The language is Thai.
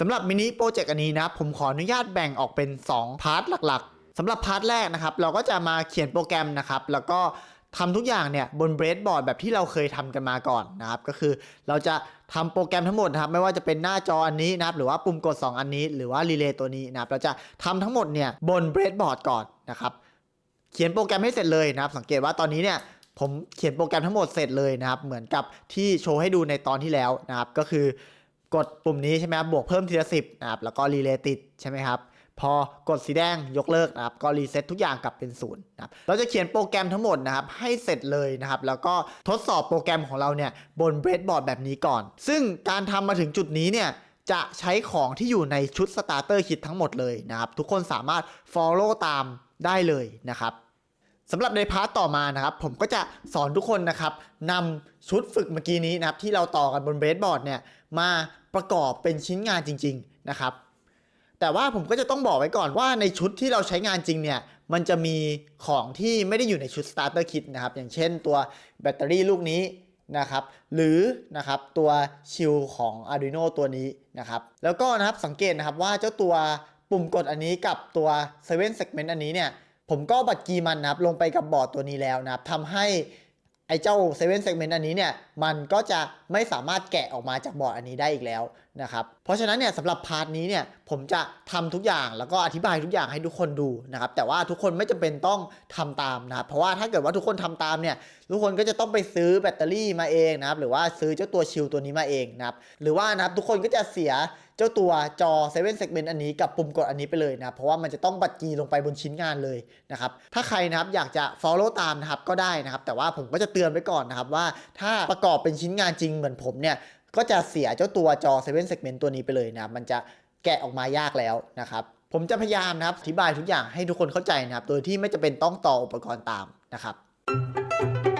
สำหรับมินิโปรเจกต์อันนี้นะครับผมขออนุญาตแบ่งออกเป็น 2 พาร์ทหลักๆสำหรับพาร์ทแรกนะครับ เราก็จะมาเขียนโปรแกรมนะครับ แล้วก็ทำทุกอย่างเนี่ยบนเบรดบอร์ดแบบที่เราเคยทำกันมาก่อนนะครับ ก็คือเราจะทำโปรแกรมทั้งหมดนะครับ ไม่ว่าจะเป็นหน้าจออันนี้นะครับ หรือว่าปุ่มกด 2 อันนี้ หรือว่ารีเลย์ตัวนี้นะครับ เราจะทำทั้งหมดเนี่ยบนเบรดบอร์ดก่อนนะครับ เขียนโปรแกรมให้เสร็จเลยนะครับ สังเกตว่าตอนนี้เนี่ยผมเขียนโปรแกรมทั้งหมดเสร็จเลยนะครับ เหมือนกับที่โชว์ให้ดูในตอนที่แล้วนะครับ ก็คือ กดปุ่มนี้ใช่ไหมครับบวกเพิ่มทีละสิบนะครับแล้วก็รีเลย์ติดใช่ไหมครับพอกดสีแดงยกเลิกนะครับก็รีเซ็ตทุกอย่างกลับเป็นศูนย์นะครับเราจะเขียนโปรแกรมทั้งหมดนะครับให้เสร็จเลยนะครับแล้วก็ทดสอบโปรแกรมของเราเนี่ยบนเบรดบอร์ดแบบนี้ก่อน ซึ่งการทำมาถึงจุดนี้เนี่ยจะใช้ของที่อยู่ในชุดสตาร์เตอร์คิดทั้งหมดเลยนะครับทุกคนสามารถ follow ตามได้เลยนะครับสำหรับในพาร์ทต่อมานะครับ ผมก็จะสอนทุกคนนะครับนำชุดฝึกเมื่อกี้นี้นะครับที่เราต่อกันบนเบรดบอร์ดเนี่ยมาประกอบเป็นชิ้นงานจริง ๆนะครับ แต่ว่าผมก็จะต้องบอกไว้ก่อนว่าในชุดที่เราใช้งานจริงเนี่ยมันจะมีของที่ไม่ได้อยู่ในชุด starter kit นะครับ อย่างเช่นตัวแบตเตอรี่ลูกนี้นะครับ หรือนะครับตัวชิลของ Arduino ตัวนี้นะครับ แล้วก็นะครับสังเกตนะครับว่าเจ้าตัวปุ่มกดอันนี้กับตัว7 segment อันนี้เนี่ยผมก็บัตรกีมันนะครับลงไปกับบอร์ดตัวนี้แล้วนะครับทำให้ ไอ้เจ้า7 segment อันนี้เนี่ยมันก็จะไม่สามารถแกะออกมาจากบอร์ดอันนี้ได้อีกแล้วนะครับเพราะฉะนั้นเนี่ยสำหรับพาร์ทนี้เนี่ยผมจะทำทุกอย่างแล้วก็อธิบายทุกอย่างให้ทุกคนดูนะครับแต่ว่าทุกคนไม่จำเป็นต้องทำตามนะครับเพราะว่าถ้าเกิดว่าทุกคนทำตามเนี่ยทุกคนก็จะต้องไปซื้อแบตเตอรี่มาเองนะครับหรือว่าซื้อเจ้าตัวชิลตัวนี้มาเองนะครับหรือว่านะครับทุกคนก็จะเสีย เจ้าตัวจอ7 segment อันนี้กับปุ่มกดอันนี้ไปเลยนะเพราะว่ามันจะต้องบัตรกีลงไปบนชิ้นงานเลยนะครับถ้าใครนะครับอยากจะ follow ตามนะครับก็ได้นะครับ แต่ว่าผมก็จะเตือนไว้ก่อนนะครับว่าถ้าประกอบเป็นชิ้นงานจริงเหมือนผมเนี่ยก็จะเสียเจ้าตัวจอ7 segment ตัวนี้ไปเลยนะมันจะแกะออกมายากแล้วนะครับผมจะพยายามนะครับอธิบายทุกอย่างให้ทุกคนเข้าใจนะครับ โดยที่ไม่จำเป็นต้องต่ออุปกรณ์ตามนะครับ